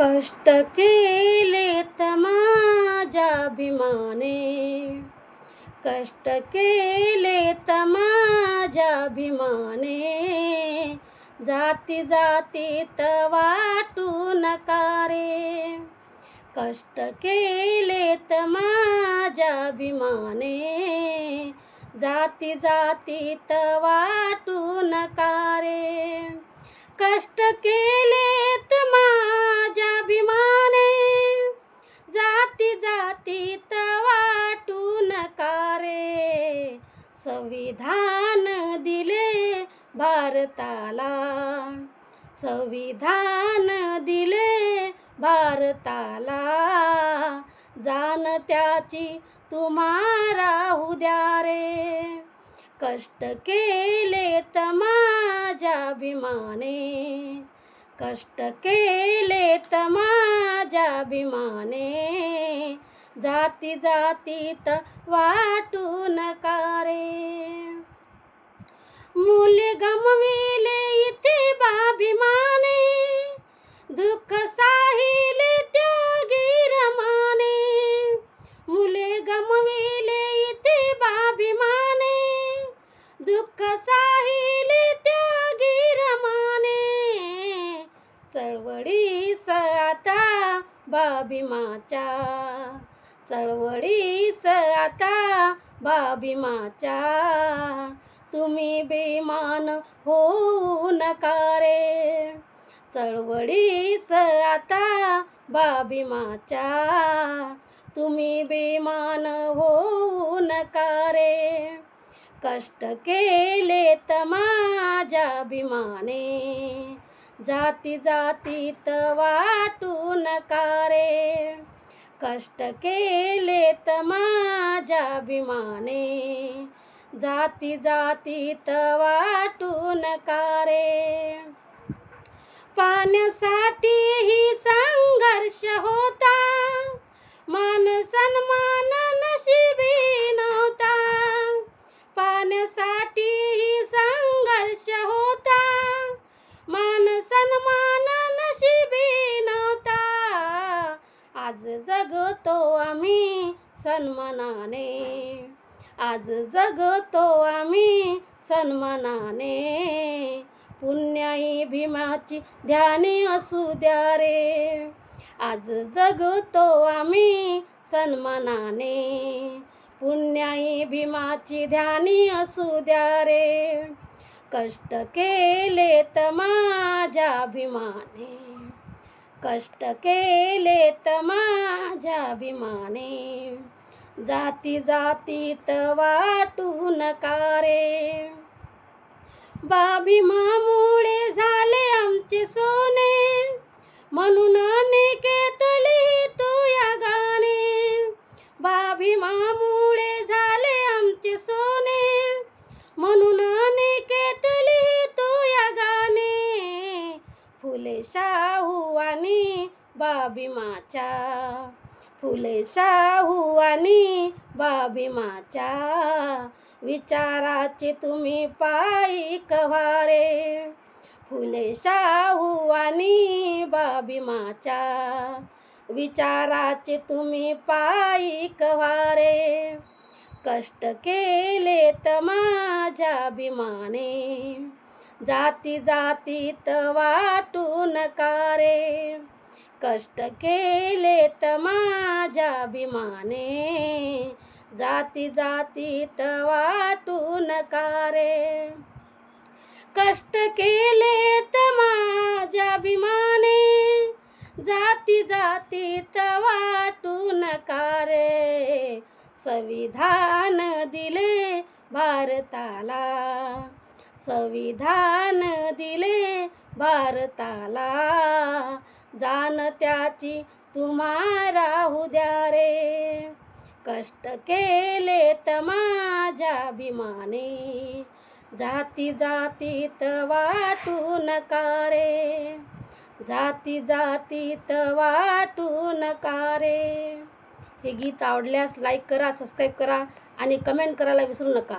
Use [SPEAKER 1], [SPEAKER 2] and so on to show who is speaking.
[SPEAKER 1] कष्ट केलेत माझ्याभिमाने कष्ट केलेत माझ्याभिमाने जाती जातीत वाटू नकारे कष्ट केलेत माझ्याभिमाने जाती जातीत वाटू नकारे कष्ट केले संविधान दिले भारताला. संविधान दिले भारताला. जाण त्याची तुम्हाला उद्या रे. कष्ट केलेत माझ्याभिमाने कष्ट केलेत माझ्याभिमाने जाती जातीत वाटू नका रे? गमविले इथे बाभिमाने दुःख साहिले त्यागी रमाने. मुले गमविले इथे बाभिमाने दुःख साहिले त्यागी रमाने. चळवळी आता बाभिमाच्या चळवळीस आता बाबीमाच्या तुम्ही बेमान होऊ नका रे. चळवळीस आता बाबीमाच्या तुम्ही बेमान होऊ नका रे. कष्ट केलेत माझ्याभिमाने जाती जातीत वाटू नका रे. कष्ट केलेत माझ्याभिमाने जाती जातीत वाटू नका पाण्यासाठी ही संघर्ष होता. मान सन्मान सन्मानाने. आज जगतो आम्ही सन्मानाने. पुण्याई भीमाची ध्याने असू द्या रे. आज जगतो आम्ही सन्मानाने. पुण्याई भीमाची ध्यानी असू द्या रे. कष्ट केलेत माझ्याभिमाने कष्ट केलेत माझ्याभिमाने जाती जातीत वाटू कारे. बाबी मामुळे झाले आमचे सोने म्हणून निकेतली तू या गाणे. बाभिमामुळे झाले आमचे सोने म्हणून निकेतली तू या गाणे. फुले शाहू आणि बाभिमाच्या फुले शाहू आणि बाभिमाच्या विचाराचे तुम्ही पायी कव्हारे. फुले शाहू आणि बाभिमाच्या विचाराचे तुम्ही पायी कवारे कष्ट तमाज अभिमाने जाती जातीत वाटू नका रे कष्ट केलेत माझ्याभिमाने जाती जातीत वाटून नका रे? कष्ट केलेत माझ्याभिमाने जाती जातीत वाटू नका रे? संविधान दिले भारताला. संविधान दिले भारताला. जाण त्याची तुम्हाला उद्या रे कष्ट केले माझ्या माझ्याभिमाने जाती जातीत वाटू नका रे जाती जातीत वाटू नका रे हे गीत आवडल्यास लाईक करा सबस्क्राईब करा आणि कमेंट करायला विसरू नका.